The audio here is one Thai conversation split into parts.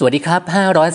สวัสดีครับ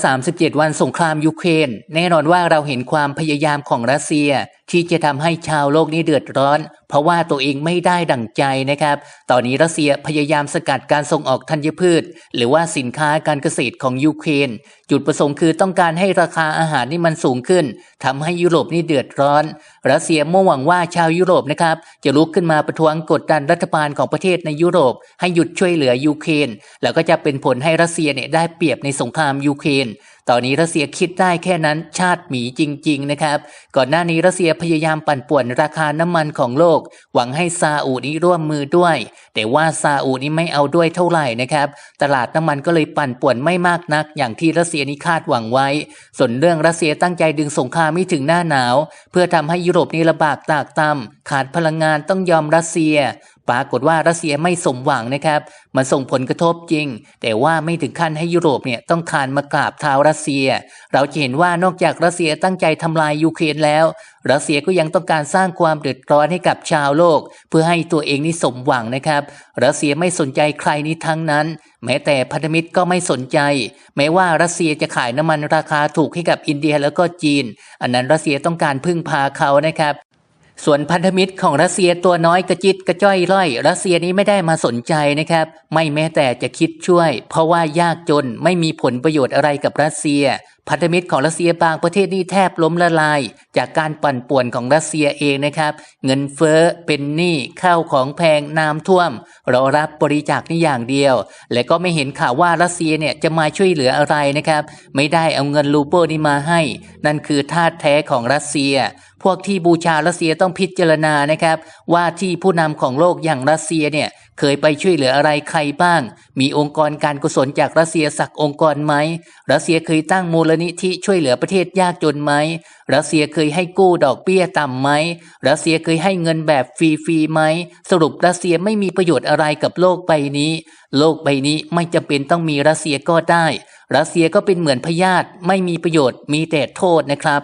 537 วันสงครามยูเครน แน่นอนว่าเราเห็นความพยายามของรัสเซียที่จะทำให้ชาวโลกนี้เดือดร้อน เพราะว่าตัวเองไม่ได้ดั่งใจนะครับ ตอนนี้รัสเซียพยายามสกัดการส่งออกธัญพืช หรือว่าสินค้าการเกษตรของยูเครนจุดประสงค์คือต้องการให้ราคาอาหารนี่มันสูงขึ้นทำให้ยุโรปนี่เดือดร้อน รัสเซียมุ่งหวังว่าชาวยุโรปนะครับจะลุกขึ้นมาประท้วงกดดันรัฐบาลของประเทศในยุโรป ให้หยุดช่วยเหลือยูเครนแล้วก็จะเป็นผลให้รัสเซียเนี่ยได้เปรียบในสงครามยูเครนตอนนี้รัสเซียคิดได้แค่นั้นชาติหมีจริง ๆ นะครับ ก่อนหน้านี้รัสเซียพยายามปั่นป่วนราคาน้ำมันของโลก หวังให้ซาอุนี้ร่วมมือด้วย แต่ว่าซาอุนี้ไม่เอาด้วยเท่าไหร่นะครับ ตลาดน้ำมันก็เลยปั่นป่วนไม่มากนัก อย่างที่รัสเซียนี้คาดหวังไว้ ส่วนเรื่องรัสเซียตั้งใจดึงสงครามไม่ถึงหน้าหนาว เพื่อทำให้ยุโรปนี้ลำบากตากตำขาดพลังงานต้องยอมรัสเซีย ปรากฏว่ารัสเซียไม่สมหวังนะครับ มันส่งผลกระทบจริง แต่ว่าไม่ถึงขั้นให้ยุโรปเนี่ยต้องคานมากราบเท้ารัสเซีย เราจะเห็นว่านอกจากรัสเซียตั้งใจทำลายยูเครนแล้ว รัสเซียก็ยังต้องการสร้างความเดือดร้อนให้กับชาวโลก เพื่อให้ตัวเองนี่สมหวังนะครับ รัสเซียไม่สนใจใครนี้ทั้งนั้น แม้แต่พันธมิตรก็ไม่สนใจ แม้ว่ารัสเซียจะขายน้ำมันราคาถูกให้กับอินเดียแล้วก็จีน อันนั้นรัสเซียต้องการพึ่งพาเขานะครับ ส่วนพันธมิตรของรัสเซียตัวน้อยกระจิตกระจ้อยร่อย รัสเซียนี้ไม่ได้มาสนใจนะครับ ไม่แม้แต่จะคิดช่วย เพราะว่ายากจนไม่มีผลประโยชน์อะไรกับรัสเซีย พันธมิตรของรัสเซียบางประเทศนี่แทบล้มละลาย จากการปั่นป่วนของรัสเซียเองนะครับ เงินเฟ้อเป็นหนี้ข้าวของแพงน้ำท่วมรอรับบริจาคนี่อย่างเดียว และก็ไม่เห็นข่าวว่ารัสเซียเนี่ยจะมาช่วยเหลืออะไรนะครับ ไม่ได้เอาเงินรูเปิลนี่มาให้ นั่นคือทาแท้ของรัสเซีย พวกที่บูชารัสเซียต้องพิจารณานะครับ ว่าที่ผู้นำของโลกอย่างรัสเซียเนี่ย เคยไปช่วยเหลืออะไรใครบ้าง มีองค์กรการกุศลจากรัสเซียสักองค์กรไหม รัสเซียเคยตั้งมูลนิธิช่วยเหลือประเทศยากจนไหม รัสเซียเคยให้กู้ดอกเบี้ยต่ำไหม รัสเซียเคยให้เงินแบบฟรีๆไหม สรุปรัสเซียไม่มีประโยชน์อะไรกับโลกใบนี้ โลกใบนี้ไม่จำเป็นต้องมีรัสเซียก็ได้ รัสเซียก็เป็นเหมือนพยาธิไม่มีประโยชน์มีแต่โทษนะครับ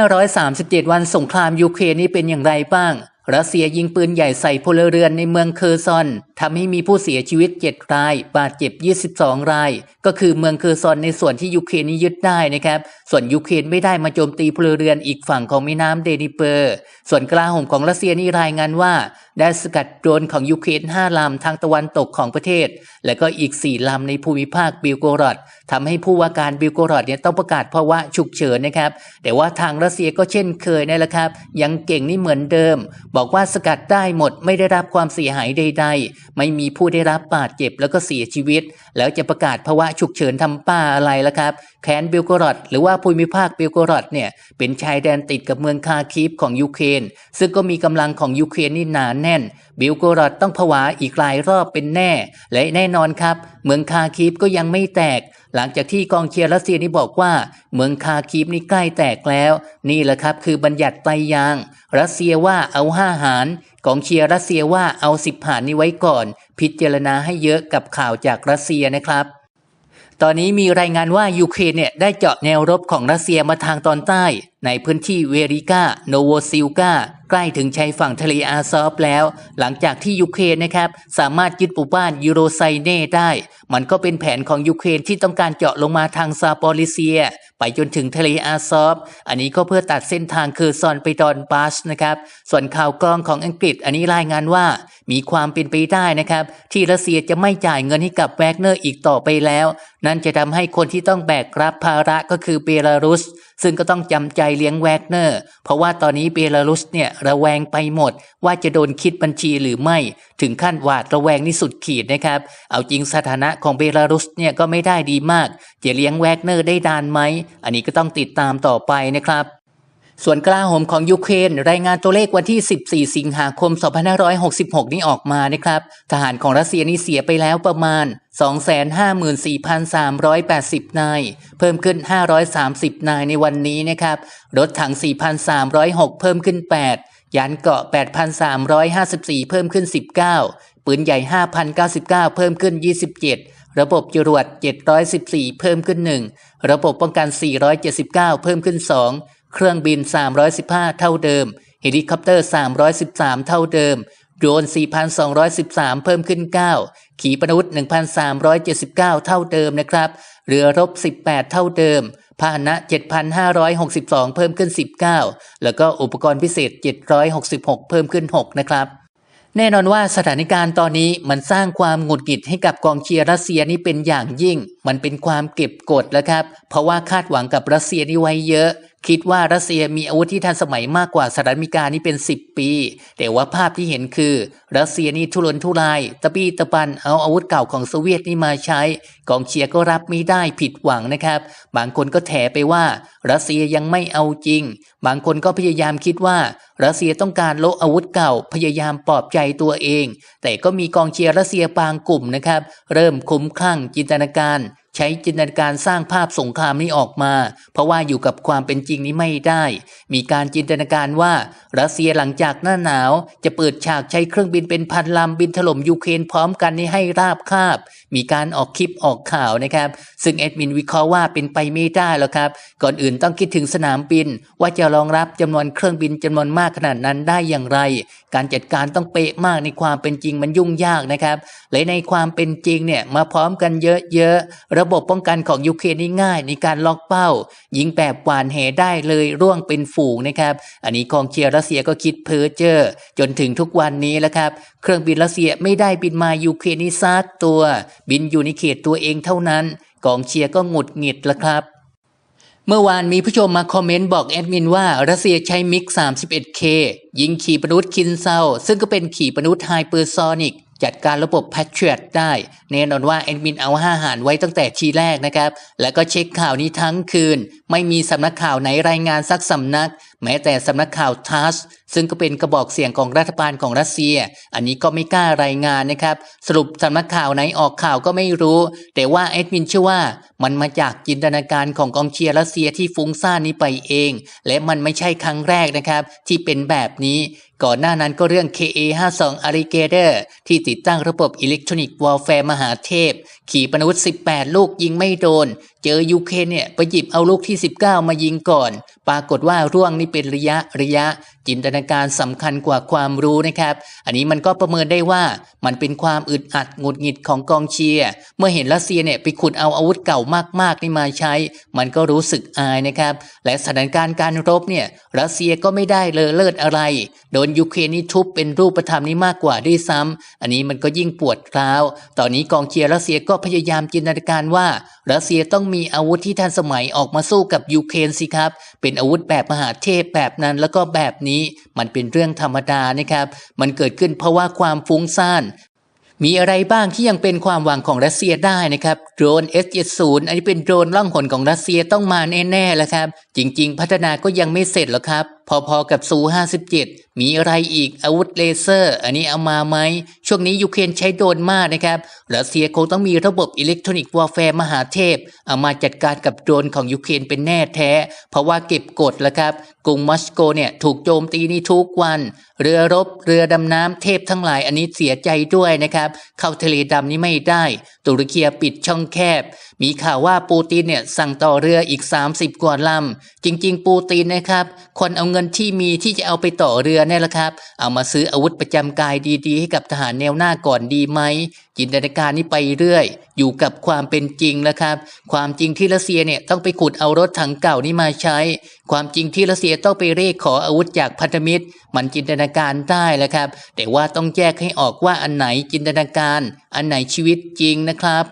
537 วันสงครามยูเครนนี้เป็นอย่างไรบ้าง รัสเซียยิงปืนใหญ่ใส่พลเรือนในเมืองเคอร์ซอนทำให้มีผู้เสียชีวิต 7 ราย บาดเจ็บ 22 ราย ก็คือเมืองเคอร์ซอนในส่วนที่ยูเครนยึดได้นะครับ ส่วนยูเครนไม่ได้มาโจมตีพลเรือนอีกฝั่งของแม่น้ำเดนิเปอร์ ส่วนกลาโหมของรัสเซียนี่รายงานว่าได้สกัดโดรนของยูเครน5ลำทางตะวันตกของประเทศ และก็อีก4ลำในภูมิภาคบิลโกรอดทำให้ผู้ว่าการบิลโกรอดเนี่ยต้องประกาศภาวะฉุกเฉินนะครับ แต่ว่าทางรัสเซียก็เช่นเคยนี่แหละครับ ยังเก่งนี่เหมือนเดิม บอกว่าสกัดได้หมดไม่ได้รับความเสียหายใด ๆ ไม่มีผู้ได้รับบาดเจ็บแล้วก็เสียชีวิต แล้วจะประกาศภาวะฉุกเฉินทำป้าอะไรล่ะครับแคนบิลโกรอดหรือว่าภูมิภาคบิลโกรอดเนี่ยเป็นชายแดนติดกับเมืองคาคีฟของยูเครนซึ่งก็มีกำลังของยูเครนนี่หนาแน่น บิลโกรอดต้องผวาอีกหลายรอบเป็นแน่ และแน่นอนครับ เมืองคาคีฟก็ยังไม่แตก หลังจากที่กองเชียร์รัสเซียนี่บอกว่า เมืองคาคีฟนี่ใกล้แตกแล้ว นี่แหละครับคือบัญญัติไตยาง รัสเซียว่าเอาห้าหารกองเชียร์รัสเซียว่าเอาสิบหารนี้ไว้ก่อน พิจารณาให้เยอะกับข่าวจากรัสเซียนะครับตอนนี้มีรายงานว่ายูเครนเนี่ยได้เจาะแนวรบของรัสเซียมาทางตอนใต้ ในพื้นที่เวริกาโนโวซิลกาใกล้ถึงชายฝั่งทะเลอาซอฟแล้ว หลังจากที่ยูเครนนะครับ สามารถยึดหมู่บ้านยูโรไซเน่ได้ มันก็เป็นแผนของยูเครนที่ต้องการเจาะลงมาทางซาปอริเซีย ไปจนถึงทะเลอาซอฟ อันนี้ก็เพื่อตัดเส้นทางคือซอนไปดอนบาสนะครับ ส่วนข่าวกรองของอังกฤษอันนี้รายงานว่ามีความเป็นไปได้นะครับ ที่รัสเซียจะไม่จ่ายเงินให้กับแวกเนอร์อีกต่อไปแล้ว นั่นจะทำให้คนที่ต้องแบกรับภาระก็คือเบลารุสซึ่งก็ต้องจำใจเลี้ยงแวกเนอร์ เพราะว่าตอนนี้เบลารุสเนี่ยระแวงไปหมด ว่าจะโดนคิดบัญชีหรือไม่ ถึงขั้นหวาดระแวงนี่สุดขีดนะครับ เอาจริงสถานะของเบลารุสเนี่ยก็ไม่ได้ดีมาก จะเลี้ยงแวกเนอร์ได้ดานไหม อันนี้ก็ต้องติดตามต่อไปนะครับ ส่วนกลาโหมของยูเครนรายงานตัวเลขวันที่ 14 สิงหาคม 2566 นี้ออกมานะครับ ทหารของรัสเซียนี่เสียไปแล้วประมาณ 254,380 นาย เพิ่มขึ้น 530 นายในวันนี้นะครับ รถถัง 4,306 เพิ่มขึ้น 8 ยานเกราะ 8,354 เพิ่มขึ้น 19 ปืนใหญ่ 5,099 เพิ่มขึ้น 27ระบบจรวด 714 เพิ่มขึ้น 1 ระบบป้องกัน 479 เพิ่มขึ้น 2 เครื่องบิน 315 เท่าเดิม เฮลิคอปเตอร์ 313 เท่าเดิม โดรน 4,213 เพิ่มขึ้น 9 ขีปนาวุธ 1,379 เท่าเดิมนะครับ เรือรบ 18 เท่าเดิม พาหนะ 7,562 เพิ่มขึ้น 19 แล้วก็อุปกรณ์พิเศษ 766 เพิ่มขึ้น 6 นะครับแน่นอนว่าสถานการณ์ตอนนี้มันสร้างความหงุดหงิดให้กับกองเชียร์รัสเซียนี่เป็นอย่างยิ่ง มันเป็นความเก็บกดแล้วครับ เพราะว่าคาดหวังกับรัสเซียนี่ไว้เยอะ คิดว่ารัสเซียมีอาวุธที่ทันสมัยมากกว่าสหรัฐอเมริกานี่เป็น 10 ปี แต่ว่าภาพที่เห็นคือ รัสเซียนี่ทุรนทุราย ตะบี้ตะปันเอาอาวุธเก่าของโซเวียตนี่มาใช้กองเชียร์ก็รับไม่ได้ผิดหวังนะครับ บางคนก็แถไปว่า รัสเซียยังไม่เอาจริง บางคนก็พยายามคิดว่า รัสเซียต้องการโลอาวุธเก่า พยายามปลอบใจตัวเอง แต่ก็มีกองเชียร์รัสเซียบางกลุ่มนะครับ เริ่มคุ้มคลั่งจินตนาการ ใช้จินตนาการสร้างภาพสงครามนี้ออกมา เพราะว่าอยู่กับความเป็นจริงนี้ไม่ได้ มีการจินตนาการว่ารัสเซียหลังจากหน้าหนาว จะเปิดฉากใช้เครื่องบินเป็นพันลำบินถล่มยูเครนพร้อมกันนี้ให้ราบคาบ มีการออกคลิปออกข่าวนะครับ ซึ่งแอดมินวิเคราะห์ว่าเป็นไปไม่ได้แล้วครับ ก่อนอื่นต้องคิดถึงสนามบิน ว่าจะรองรับจำนวนเครื่องบินจำนวนมากขนาดนั้นได้อย่างไร การจัดการต้องเป๊ะมากในความเป็นจริงมันยุ่งยากนะครับและในความเป็นจริงเนี่ยมาพร้อมกันเยอะๆระบบป้องกันของยูเครนนี่ง่ายในการล็อกเป้า ยิงแบบหวานแหได้เลยร่วงเป็นฝูงนะครับ อันนี้กองเชียร์รัสเซียก็คิดเพ้อเจ้อจนถึงทุกวันนี้แล้วครับ เครื่องบินรัสเซียไม่ได้บินมายูเครนนี่ซักตัว บินอยู่ในเขตตัวเองเท่านั้น กองเชียร์ก็หงุดหงิดแล้วครับเมื่อวานมีผู้ชมมาคอมเมนต์บอกแอดมินว่ารัสเซียใช้มิก 31K ยิงขีปนาวุธคินเซาซึ่งก็เป็นขีปนาวุธไฮเปอร์โซนิก จัดการระบบแพทริอตได้ แน่นอนว่าแอดมินเอาห้าหารไว้ตั้งแต่ทีแรกนะครับ แล้วก็เช็คข่าวนี้ทั้งคืน ไม่มีสำนักข่าวไหนรายงานสักสำนัก แม้แต่สำนักข่าวทัส ซึ่งก็เป็นกระบอกเสียงของรัฐบาลของรัสเซีย อันนี้ก็ไม่กล้ารายงานนะครับ สรุปสำนักข่าวไหนออกข่าวก็ไม่รู้ แต่ว่าแอดมินเชื่อว่ามันมาจากจินตนาการของกองเชียร์รัสเซียที่ฟุ้งซ่านนี้ไปเอง และมันไม่ใช่ครั้งแรกนะครับที่เป็นแบบนี้ ก่อนหน้านั้นก็เรื่อง KA52 Alligator ที่ติดตั้งระบบอิเล็กทรอนิกส์วอลแฟร์มหาเทพ ขี่ปนาวุธ 18 ลูกยิงไม่โดน เจอยูเครนเนี่ยไปหยิบเอาลูกที่ 19 มายิงก่อน ปรากฏว่าร่วงนี่เป็นระยะระยะ จินตนาการสำคัญกว่าความรู้นะครับ อันนี้มันก็ประเมินได้ว่ามันเป็นความอึดอัดหงุดหงิดของกองเชียร์เมื่อเห็นรัสเซียเนี่ยไปขุดเอาอาวุธเก่ามากๆนี่มาใช้ มันก็รู้สึกอายนะครับ และสถานการณ์การรบเนี่ยรัสเซียก็ไม่ได้เลอเลิศอะไร โดนยูเครนนี่ทุบเป็นรูปธรรมนี่มากกว่าด้วยซ้ำอันนี้มันก็ยิ่งปวดร้าว ตอนนี้กองเชียร์รัสเซียก็พยายามจินตนาการว่ารัสเซียต้องมีอาวุธที่ทันสมัยออกมาสู้กับยูเครนสิครับ เป็นอาวุธแบบมหาเทพแบบนั้นแล้วก็แบบนี้มันเป็นเรื่องธรรมดานะครับ มันเกิดขึ้นเพราะว่าความฟุ้งซ่านมีอะไรบ้างที่ยังเป็นความหวังของรัสเซียได้นะครับ โดรน S70 อันนี้เป็นโดรนล่องหนของรัสเซียต้องมาแน่ๆแล้วครับจริงๆ พัฒนาก็ยังไม่เสร็จหรอกครับ พอๆกับซู57 มีอะไรอีกอาวุธเลเซอร์ อันนี้เอามาไหม ช่วงนี้ยูเครนใช้โดรนมากนะครับรัสเซียคงต้องมีระบบอิเล็กทรอนิกส์วอลแฟร์มหาเทพ เอามาจัดการกับโดรนของยูเครนเป็นแน่แท้ เพราะว่าเก็บกดแล้วครับ กรุงมอสโกเนี่ยถูกโจมตีนี่ทุกวัน เรือรบเรือดำน้ำเทพทั้งหลายอันนี้เสียใจด้วยนะครับ เข้าทะเลดำนี่ไม่ได้ ตุรกีปิดช่องแคบ มีข่าวว่าปูตินเนี่ยสั่งต่อเรืออีก 30 กว่าลำจริง ๆ ปูตินนะครับ คนเอาเงินที่มีที่จะเอาไปต่อเรือเนี่ยแหละครับ เอามาซื้ออาวุธประจำกายดีๆ ให้กับทหารแนวหน้าก่อนดีไหมจินตนาการนี่ไปเรื่อย อยู่กับความเป็นจริงแล้วครับ ความจริงที่รัสเซียเนี่ยต้องไปขุดเอารถถังเก่านี่มาใช้ ความจริงที่รัสเซียต้องไปเรียกขออาวุธจากพันธมิตร มันจินตนาการได้แล้วครับ แต่ว่าต้องแยกให้ออกว่าอันไหนจินตนาการ อันไหนชีวิตจริงนะครับ